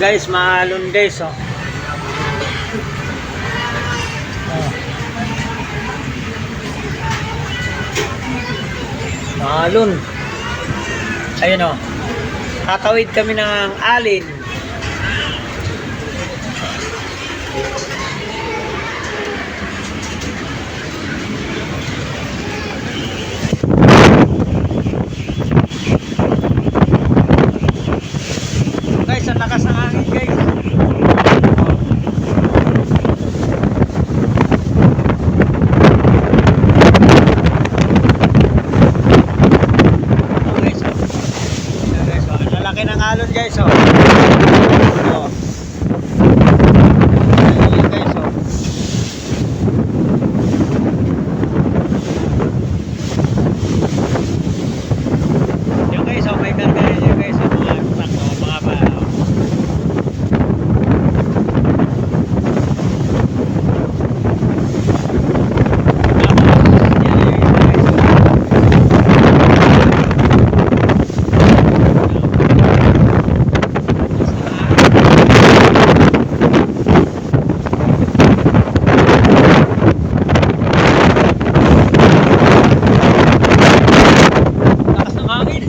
guys, maalon guys, oh. Oh. Ayun oh. Tatawid kami ng alin. Guys, ang lakas ng hangin guys. Oh, guys, oh. Ayan, guys, oh. Ang lalaki ng alon guys, oh. Oh. Ayan, guys, oh. Yung guys, oh, may karga rin yung guys, oh, mga truck, oh, mga ba, oh. Tapos, yan yung guys, oh. Lakas ng hangin.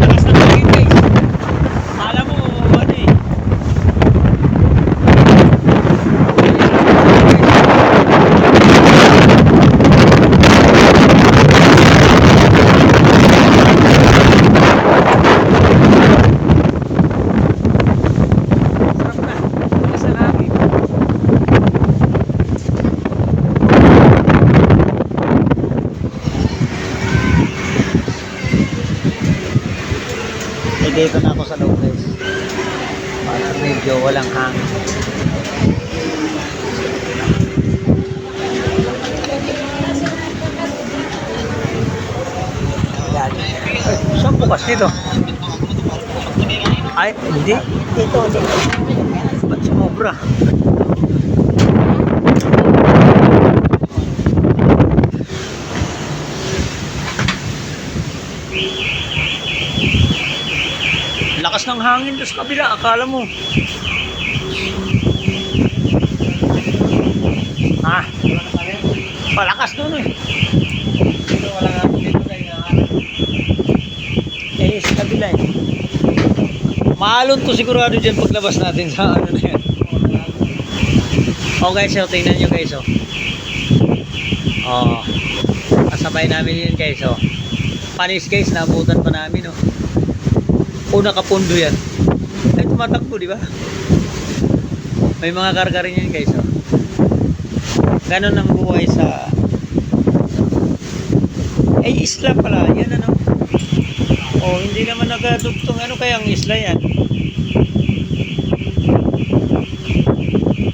Lakas ng hangin guys. Akala mo, ano eh. Sarap na. Lakas ng hangin. Eh, dito na ako sa loob guys. Para medyo walang hangin. Saan bukas dito? Ay, hindi. Dito, dito. Ba't sumobra? Lakas ng hangin doon sa kabila, akala mo. Ha? Palakas doon eh. Eh, sa kabila eh. Maalon to sigurado dyan paglabas natin sa ano na yan. Oh guys, oh, tingnan nyo guys, oh. Oh. Kasabay namin yun guys, oh. Panis guys, naabutan pa namin, oh. Una kapundo yan. Ay, tumatakbo, di ba? May mga karga rin yan guys, oh. Ganon ang buhay sa... Ay, isla pala. Yan ano. Oh, hindi naman nagadugtong. Ano kayang isla yan?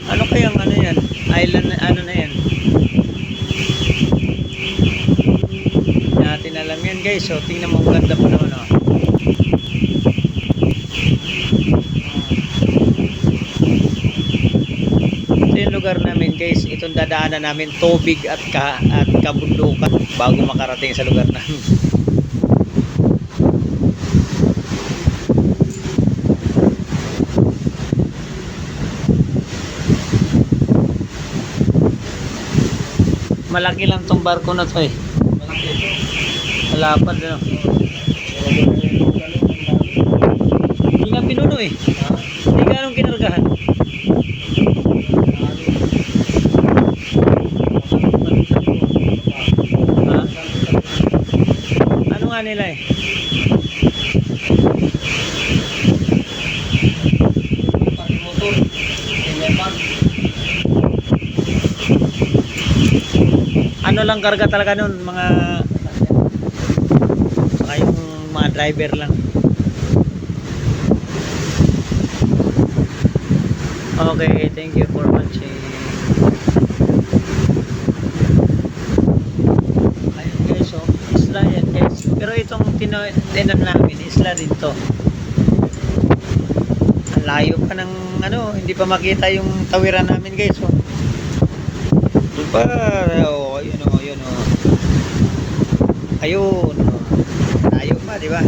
Ano kayang ano yan? Island ano na yan? Natin alam yan guys. So, tingnan mo ang ganda pa naman oh. Ito yung lugar namin guys. Itong dadaanan namin tubig at ka at kabundukan bago makarating sa lugar namin. Malaki lang tong barko na to eh. Malapad ano. Hindi nga pinuno eh. Hindi ganong kinargahan. Ha? Ano nga nila eh? Ano lang karga talaga nun, mga mga yung mga driver lang. Okay, thank you for watching. Ayun guys, oh, isla yan guys. Pero itong tinam namin, isla din to. Ang layo pa ng ano, hindi pa makita yung tawiran namin guys. Oh. Para, oh, yun o, yun o. Ayun. oh. Tayo pa, di ba?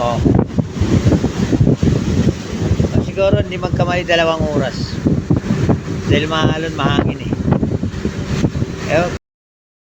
Oh. oh. Siguro hindi magkamali dalawang oras. Dahil mahalon mahangin eh. Eh,